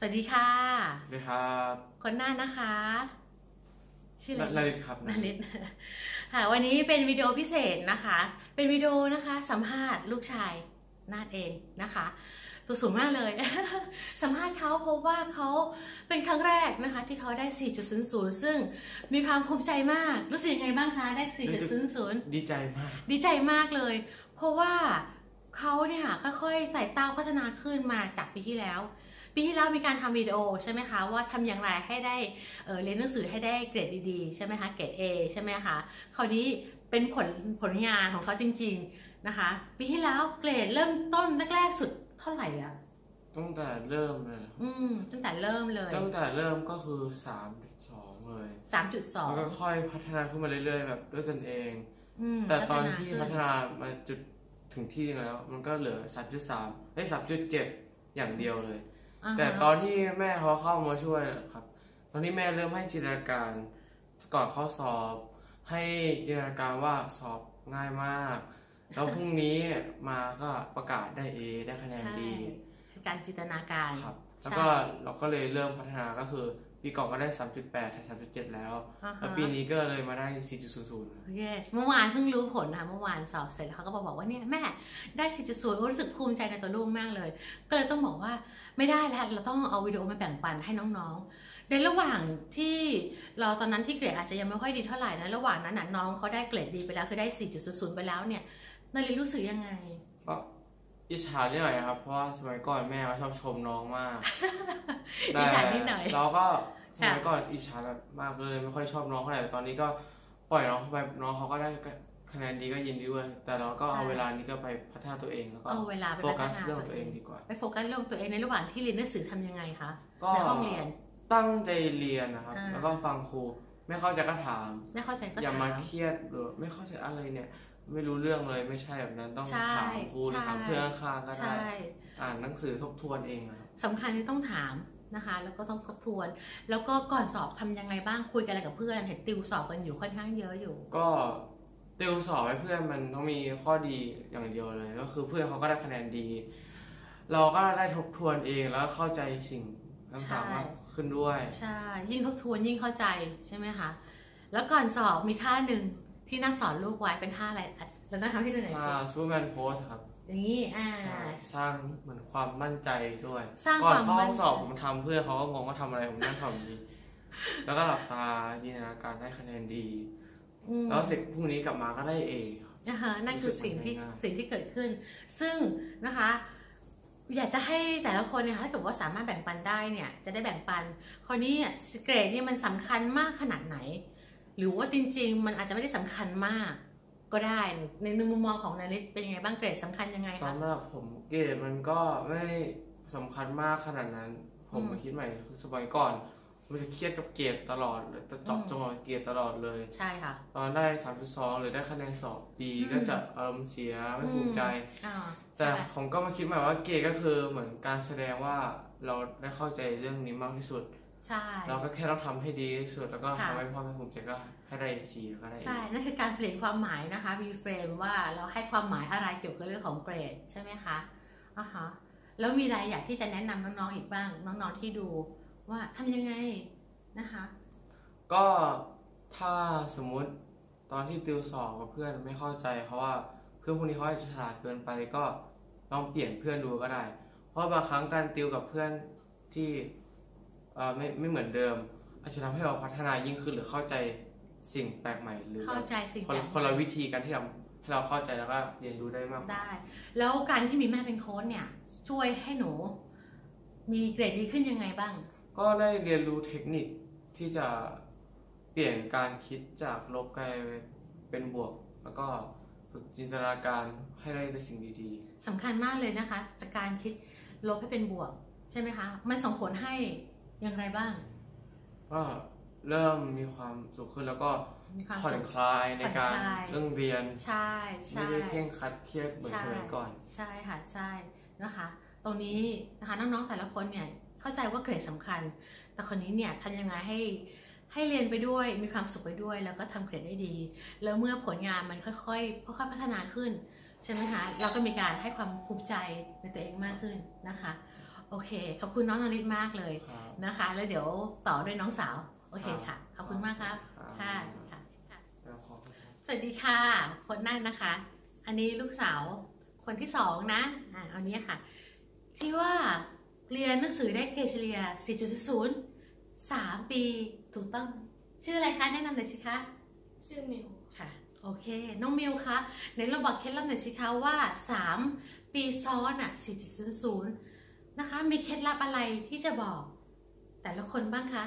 สวัสดีค่ะสวัสดีครับ คนหน้านะคะ ชื่ออะไรนาริตครับนาริตค่ะ วันนี้เป็นวิดีโอพิเศษนะคะ เป็นวิดีโอนะคะ สัมภาษณ์ลูกชายนาดเองนะคะ ตัวสูงมากเลย สัมภาษณ์เขาพบว่าเขาเป็นครั้งแรกนะคะ ที่เขาได้ 4.00 ซึ่งมีความภูมิใจมาก รู้สึกยังไงบ้างคะได้ 4.00 ดีใจมาก ดีใจมากเลย เพราะว่าเขาเนี่ยค่ะค่อยๆไต่เต้าพัฒนาขึ้นมาจากปีที่แล้ว ปีที่แล้วมีการทำวิดีโอใช่ไหมคะว่าทำอย่างไรให้ได้เอ่อเรียนหนังสือให้ได้เกรดดีๆ ใช่ไหมคะเกรด A ใช่ไหมคะคราวนี้เป็นผลผลงานของเขาจริง ๆนะคะ ปีที่แล้วเกรดเริ่มต้นแรกๆสุดเท่าไหร่อะตั้งแต่เริ่มเลยนะอืมตั้งแต่เริ่มเลย ตั้งแต่เริ่มก็คือสามสองเลย3.2แล้วก็ค่อยพัฒนาขึ้นมาเรื่อยๆแบบด้วยตนเองอืมแต่ตอนที่ขึ้พัฒนามาจุดถึงที่แล้ว มันก็เหลือสามจุดสามได้สามจุดเจ็ดอย่างเดียวเลยอ่าฮะ แต่ตอนที่แม่เขาเข้ามาช่วยครับ ตอนนี้แม่เริ่มให้จินตนาการก่อนเข้าสอบ ให้จินตนาการว่าสอบง่ายมาก แล้วพรุ่งนี้มาก็ประกาศได้ A ได้คะแนนใช่ดีคือการจินตนาการ ครับ แล้วก็เราก็เลยเริ่มพัฒนาก็คือ ปีก่อนก็ได้ 3.8ถึง3.7 แล้วอ่าฮะแล้วปีนี้ก็เลยมาได้ 4.00 yes เมื่อวานเพิ่งรู้ผลนะคะเมื่อวานสอบเสร็จแล้วเขาก็มาบอกว่าเนี่ยแม่ได้ 4.0รู้สึกภูมิใจในตัวลูกมากเลย ก็เลยต้องบอกว่าไม่ได้แล้วเราต้องเอาวิดีโอมาแบ่งปันให้น้องๆ ในระหว่างที่เราตอนนั้นที่เกรดอาจจะยังไม่ค่อยดีเท่าไหร่นะ ระหว่างนั้นน่ะน้องเขาได้เกรดดีไปแล้วคือได้ 4.00 ไปแล้วเนี่ยนารินรู้สึกยังไงก็ อิจฉานิดหน่อยครับ เพราะว่าสมัยก่อนแม่เขาชอบชมน้องมากอิจฉานิดหน่อยเราก็สมัยก่อนอิจฉาแบบมากเลยไม่ค่อยชอบน้องเท่าไหร่แต่ตอนนี้ก็ปล่อยน้องเข้าไปน้องเขาก็ได้คะแนนดีก็ยินดีด้วยแต่เราก็เอาใช่เวลานี้ก็ไปพัฒนาตัวเองแล้วก็เอาเวลาไปโฟพักัฒสนาเรื่องตัตัววเอเองงดีกว่า ไปโฟกัสเรื่องตัวเองในระหว่างที่เรียนหนังสือทำยังไงคะก็ในห้องเรียน ตั้งใจเรียนนะครับอ่าแล้วก็ฟังครู ไม่เข้าใจก็ถาม ไม่เข้าใจก็อย่าถามมาเครียดหรือไม่เข้าใจอะไรเนี่ย ไม่รู้เรื่องเลยไม่ใช่แบบนั้นต้องใช่ถามครูหรือถามใช่เพื่อนข้างๆก็ได้ใช่อ่านหนังสือทบทวนเองนะครับสำคัญที่ต้องถามนะคะ แล้วก็ต้องทบทวน แล้วก็ก่อนสอบทำยังไงบ้างคุยกันอะไรกับเพื่อนเห็นติวสอบกันอยู่ค่อนข้างเยอะอยู่ ก็ติวสอบให้เพื่อนมันต้องมีข้อดีอย่างเดียวเลย ก็คือเพื่อนเขาก็ได้คะแนนดี เราก็ได้ทบทวนเองแล้วก็เข้าใจสิ่งต่างๆมากขึ้นด้วย ใช่ ยิ่งทบทวนยิ่งเข้าใจใช่ไหมคะ แล้วก่อนสอบมีท่าหนึ่ง ที่น่าสอนลูกไว้เป็นท่าอะไรอะจะน่าทำให้ดูหน่อยถ้าสิซูเปอร์แมนโพสครับ อย่างนี้อ่าใช่สร้างเหมือนความมั่นใจด้วยสร้างก่อนความเข้ามั่ห้นองสอบผมทำเพื่อนเขาก็งงว่าทำอะไรผมนั่งทำอย่างนี้แล้วก็หลับตาจินตนาการได้คะแนนดีอืมแล้วเสร็จพรุ่งนี้กลับมาก็ได้เอครับนะคะนั่นคือสิ่งที่รู้สึกมันง่ายสิ่งที่เกิดขึ้น ซึ่งนะคะอยากจะให้แต่ละคนเนี่ยถ้าเกิดว่าสามารถแบ่งปันได้เนี่ยจะได้แบ่งปัน คราวนี้เนี่ยเกรดเนี่ยมันสำคัญมากขนาดไหน หรือว่าจริง ๆ มันอาจจะไม่ได้สำคัญมากก็ได้ในในมุมมองของนาริตเป็นยังไงบ้างเกรดสำคัญยังไงคะสำหรับผมเกรดมันก็ไม่สำคัญมากขนาดนั้นผมอืมมาคิดใหม่คือสมัยก่อนมันจะเครียดกับเกรดตลอดเลยจะเจาะอืมจงกับเกรดตลอดเลย ใช่ค่ะ ตอนได้3.2หรือได้คะแนนสอบดีอืมก็จะอารมณ์เสียไม่ภูมิใจอ่าแต่ใช่ผมก็มาคิดใหม่ว่าเกรดก็คือเหมือนการแสดงว่าเราได้เข้าใจเรื่องนี้มากที่สุด ใช่ เราก็แค่ต้องทำให้ดีที่สุดแล้วก็ค่ะทำให้พ่อแม่ภูมิใจก็ให้ได้สีก็ได้ใช่นั่นคือการเปลี่ยนความหมายนะคะ reframe ว่าเราให้ความหมายอะไรเกี่ยวกับเรื่องของเกรดใช่ไหมคะอ่าฮะแล้วมีอะไรอยากที่จะแนะนำน้องๆอีกบ้าง น้องๆที่ดูว่าทำยังไงนะคะ ก็ถ้าสมมุติตอนที่ติวสอบกับเพื่อนไม่เข้าใจเพราะว่าเพื่อนพวกนี้เขาอาจจะฉลาดเกินไปก็ลองเปลี่ยนเพื่อนดูก็ได้ เพราะบางครั้งการติวกับเพื่อนที่เอ่อ ไม่ไม่เหมือนเดิม อาจจะทำให้เราพัฒนายิ่งขึ้นหรือเข้าใจสิ่งแปลกใหม่หรือเข้าใจสิ่งคนแปลกคนละวิธีการที่ทำให้เราเข้าใจแล้วก็เรียนรู้ได้มากกว่าได้ แล้วการที่มีแม่เป็นโค้ชเนี่ย ช่วยให้หนูมีเกรดดีขึ้นยังไงบ้าง ก็ได้เรียนรู้เทคนิคที่จะเปลี่ยนการคิดจากลบกลายเป็นบวก แล้วก็ฝึกจินตนาการให้ได้แต่สิ่งดีสำคัญมากเลยนะคะจากการคิดลบให้เป็นบวกใช่ไหมคะ มันส่งผลให้ อย่างไรบ้างๆก็เริ่มมีความสุขขึ้นแล้วก็มีความผ่อนสุข คลายในการผ่อนคลาย เรื่องเรียน ใช่ใช่ไม่ได้เคร่งครัดเครียดเหมือนใช่ สมัยก่อน ใช่ค่ะใช่นะคะ ตรงนี้นะคะน้องๆแต่ละคนเนี่ยเข้าใจว่าเกรดสำคัญ แต่คนนี้เนี่ยทำยังไงให้ให้เรียนไปด้วยมีความสุขไปด้วย แล้วก็ทำเกรดได้ดี แล้วเมื่อผลงานมันค่อยๆค่อยๆพัฒนาขึ้นใช่ไหมคะเราก็มีการให้ความภูมิใจในตัวเองมากขึ้นนะคะ โอเค ขอบคุณน้องนริศมากเลยครับนะคะ แล้วเดี๋ยวต่อด้วยน้องสาว โอเคครัค่ะบขอบคุณมากครับครับค่ะค่ะค่ะแล้วขอบคุณครับสวัสดีค่ะ คนนั่นนะคะ อันนี้ลูกสาวคนที่สองนะ อ่าเอานี้ค่ะ ที่ว่าเรียนหนังสือได้เกรดเฉลี่ย 4.0 3 ปีถูกต้อง ชื่ออะไรคะ แนะนำหน่อยสิคะ ชื่อมิวค่ะ โอเค น้องมิวคะในเราบอกเคล็ดลับหน่อยสิคะว่า 3 ปีซ้อนอะ 4.00 นะคะ มีเคล็ดลับอะไรที่จะบอก แต่ละคนบ้างคะ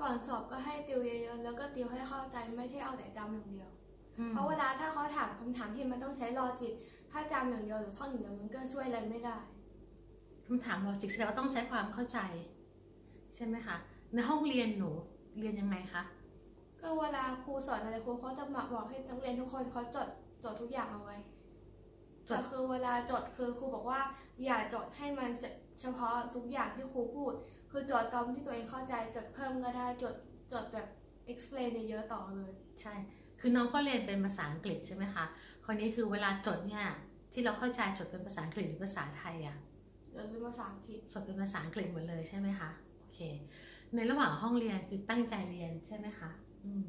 ก่อนสอบก็ให้ติวเยอะๆ แล้วก็ติวให้เข้าใจไม่ใช่เอาแต่จำอย่างเดียวอืมเพราะเวลาถ้าเขาถามคำถามที่มันต้องใช้ลอจิก ถ้าจำอย่างเดียวหรือท่องอย่างเดียวมันก็ช่วยอะไรไม่ได้คำถามลอจิกแสดงว่าต้องใช้ความเข้าใจ ใช่ไหมคะ ในห้องเรียนหนูเรียนยังไงคะ ก็เวลาครูสอนอะไรครูเขาจะมาบอกให้นักเรียนทุกคนเขาจดจดทุกอย่างเอาไว้จดแต่คือเวลาจดคือครูบอกว่าอย่าจดให้มัน เฉพาะทุกอย่างที่ครูพูด คือจดตามที่ตัวเองเข้าใจจดเพิ่มก็ได้จดจดแบบ explain เยอะๆต่อเลย ใช่ คือน้องก็เรียนเป็นภาษาอังกฤษใช่ไหมคะคราวนี้คือเวลาจดเนี่ยที่เราเข้าใจจดเป็นภาษาอังกฤษหรือภาษาไทยอะหรือเป็นภาษาอังกฤษจดเป็นภาษาอังกฤษหมดเลยใช่ไหมคะโอเค ในระหว่างห้องเรียนคือตั้งใจเรียนใช่ไหมคะอืม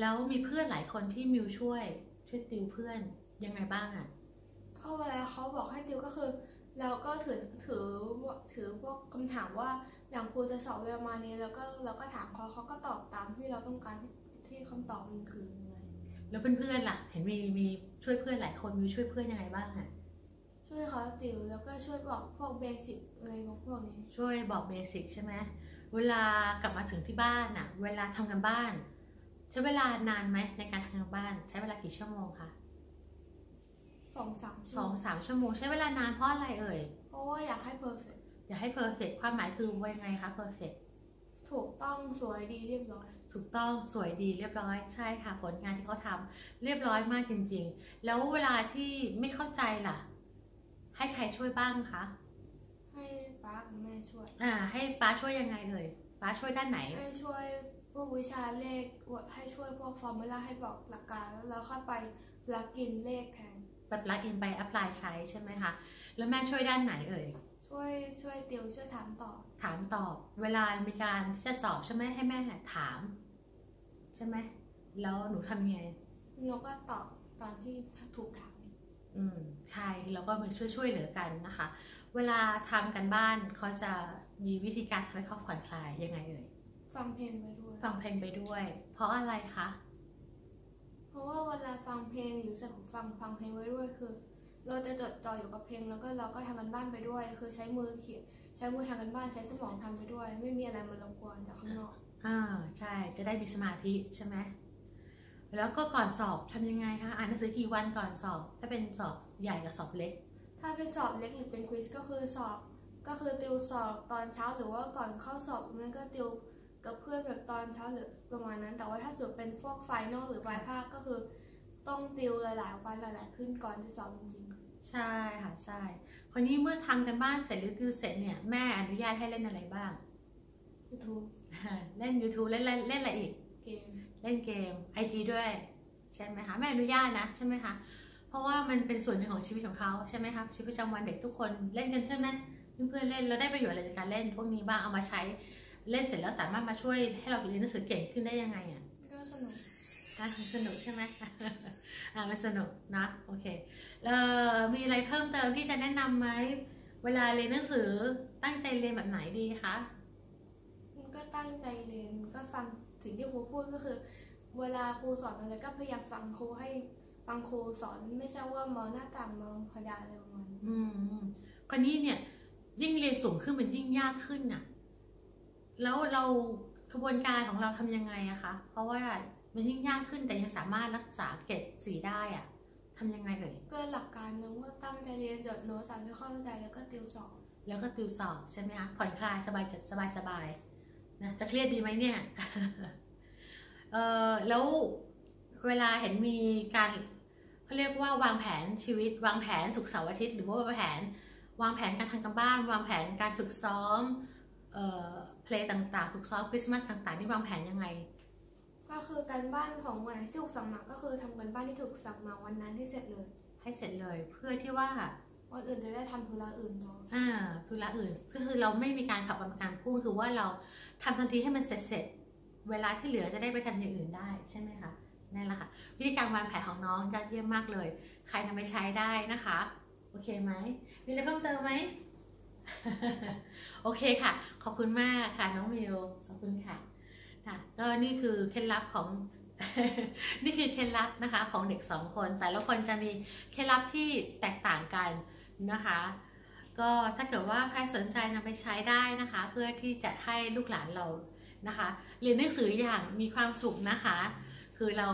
แล้วมีเพื่อนหลายคนที่มิวช่วยช่วยติวเพื่อนยังไงบ้างอะเพราะเวลาเขาบอกให้ติวก็คือ เราก็ถือ ถือถือพวกคำถามว่าอย่างครูจะสอบประมาณนี้แล้วก็เราก็ถามเขาเขาก็ตอบตามที่เราต้องการที่คำตอบมันคืออะไรแล้วเพื่อนๆล่ะ เห็นมีมีช่วยเพื่อนหลายคนมิวช่วยเพื่อนยังไงบ้างอะช่วยเขาติวแล้วก็ช่วยบอกพวกเบสิกอะไรพวกนี้ช่วยบอกเบสิกใช่ไหมเวลากลับมาถึงที่บ้านอะเวลาทำกันบ้าน ใช้เวลานานไหมในการทำกันบ้าน ใช้เวลากี่ชั่วโมงคะสองสามสชั่วองโมงสามชั่วโมงใช้เวลานานเพราะอะไรเอ่ย เพราะว่าอยากให้เพอร์เฟก อย่าให้ perfect ความหมายคือว่ายังไงคะ perfect ถูกต้องสวยดีเรียบร้อย ถูกต้องสวยดีเรียบร้อยใช่ค่ะ ผลงานที่เขาทำเรียบร้อยมากจริง ๆ แล้วเวลาที่ไม่เข้าใจล่ะ ให้ใครช่วยบ้างคะให้ป้ากับแม่ช่วย อ่า ให้ป้าช่วยยังไงเอ่ยป้าช่วยด้านไหนให้ช่วยพวกวิชาเลขให้ช่วยพวกฟอร์มูลาให้บอกหลักการแล้วเราค่อยไปพลักอินเลขแทนแบบลักอินไป apply ใช้ใช่ไหมคะแล้วแม่ช่วยด้านไหนเอ่ย ช่วยช่วยติวช่วยถามตอบ ถามตอบ เวลามีการที่จะสอบใช่ไหมให้แม่ถาม ใช่ไหมแล้วหนูทำยังไงเราก็ตอบตอนที่ถูกถามอืมใช่แล้วก็มาช่วยช่วยเหลือกันนะคะ เวลาทำกันบ้านเขาจะมีวิธีการทำให้เขาผ่อนคลายยังไงเอ่ยฟังเพลงไปด้วย ฟังเพลงไปด้วย เพราะอะไรคะเพราะว่าเวลาฟังเพลงหรือใส่หูฟังฟังเพลงไว้ด้วยคือ เราจะจดจ่ออยู่กับเพลงแล้วก็เราก็ทำกันบ้านไปด้วย คือใช้มือเขียนใช้มือทำกันบ้านใช้สมองทำไปด้วย ไม่มีอะไรมารบกวนจากข้างนอกอ่าใช่จะได้มีสมาธิใช่ไหมแล้วก็ก่อนสอบทำยังไงคะอ่านหนังสือกี่วันก่อนสอบ ถ้าเป็นสอบใหญ่กับสอบเล็ก ถ้าเป็นสอบเล็กหรือเป็นควิสก็คือสอบ ก็คือติวสอบตอนเช้าหรือว่าก่อนเข้าสอบมันก็ติวกับเพื่อนแบบตอนเช้าหรือประมาณนั้น แต่ว่าถ้าสมมติเป็นพวกไฟนอลหรือปลายภาคก็คือ ต้องติวหลายๆวันหลายๆขึ้นก่อนจะสอบจริง ใช่ค่ะใช่คราวนี้เมื่อทำกันบ้านเสร็จหรือติวเสร็จเนี่ยแม่อนุญาตให้เล่นอะไรบ้างๆ YouTube เล่น YouTube เล่นเล่นเล่นอะไรอีก เกม เล่นเกมไอจีด้วย ใช่ไหมคะแม่อนุญาตนะใช่ไหมคะเพราะว่ามันเป็นส่วนหนึ่งของชีวิตของเขาใช่ไหมคะชีวิตประจำวันเด็กทุกคนเล่นกันใช่ไหมเพื่อนๆเล่นแล้วได้ประโยชน์อะไรจากการเล่นพวกนี้บ้างเอามาใช้เล่นเสร็จแล้วสามารถมาช่วยให้เราเรียนหนังสือเก่งขึ้นได้ยังไงอะก็สนุกอะ สนุกใช่ไหมอะมันสนุกนะโอเคเอ่อมีอะไรเพิ่มเติมที่จะแนะนำไหมเวลาเรียนหนังสือตั้งใจเรียนแบบไหนดีคะมันก็ตั้งใจเรียนก็ฟังสิ่งที่ครูพูดก็คือ เวลาครูสอนอะไรก็พยายามฟังครูให้ฟังครูสอนไม่ใช่ว่ามองหน้าต่างมองพดานอะไรประมาณนี้อืมอืมคราวนี้เนี่ย ยิ่งเรียนสูงขึ้นมันยิ่งยากขึ้นน่ะ แล้วเรากระบวนการของเราทำยังไงอะคะ เพราะว่า มันยิ่งยากขึ้นแต่ยังสามารถรักษาเกรดสีได้อะทำยังไงเอ่ยก็หลักการนึงว่าตั้งใจเรียนจดโน้ตสามไม่เข้าใจแล้วก็ติวสอบแล้วก็ติวสอบใช่ไหมคะผ่อนคลายสบายจัดสบายสบายนะจะเครียดดีไหมเนี่ยเออแล้วเวลาเห็นมีการเขาเรียกว่าวางแผนชีวิต วางแผนสุกร์เสาร์อาทิตย์หรือว่าวางแผน วางแผนการทำกันบ้าน วางแผนการฝึกซ้อมเอ่อเพลงต่างๆ ฝึกซ้อมคริสต์มาสต่างๆนี่วางแผนยังไง ก็คือการบ้านของวันที่ถูกสั่งมาก็คือทำกันบ้านที่ถูกสั่งมาวันนั้นที่เสร็จเลย ให้เสร็จเลยเพื่อที่ว่าววันอื่นจะได้ทำธุระอื่นต่ออ่าธุระอื่นก็คือเราไม่มีการขับกรรมการพุ่งคือว่าเราทำทันทีให้มันเสร็จเสร็จๆเวลาที่เหลือจะได้ไปทำอย่างอื่นได้ใช่ไหมคะนั่นแหละค่ะวิธีการวางแผนของน้องยอดเยี่ยมมากเลย ใครนำไปใช้ได้นะคะ โอเคไหมมีอะไรเพิ่มเติมไหม โอเคค่ะ ขอบคุณมากค่ะน้องมิวขอบคุณค่ะ ค่ะก็นี่คือเคล็ดลับของนี่คือเคล็ดลับนะคะของเด็กสองคน แต่ละคนจะมีเคล็ดลับที่แตกต่างกันนะคะ ก็ถ้าเกิดว่าใครสนใจนำไปใช้ได้นะคะ เพื่อที่จะให้ลูกหลานเรานะคะ เรียนหนังสืออย่างมีความสุขนะคะ คือเรา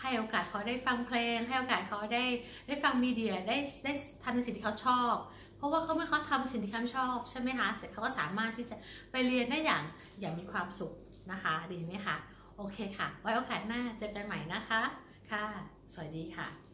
ให้โอกาสเขาได้ฟังเพลง ให้โอกาสเขาได้ได้ฟังมีเดียได้ได้ทำในสิ่งที่เขาชอบ เพราะว่าเขาเมื่อเขาทำสิ่งที่เขาชอบใช่ไหมคะเสร็จเขาก็สามารถที่จะไปเรียนได้อย่างอย่างมีความสุข นะคะ ดีไหมคะ โอเคค่ะ ไว้โอกาสหน้าเจอกันใหม่นะคะ ค่ะ สวัสดีค่ะ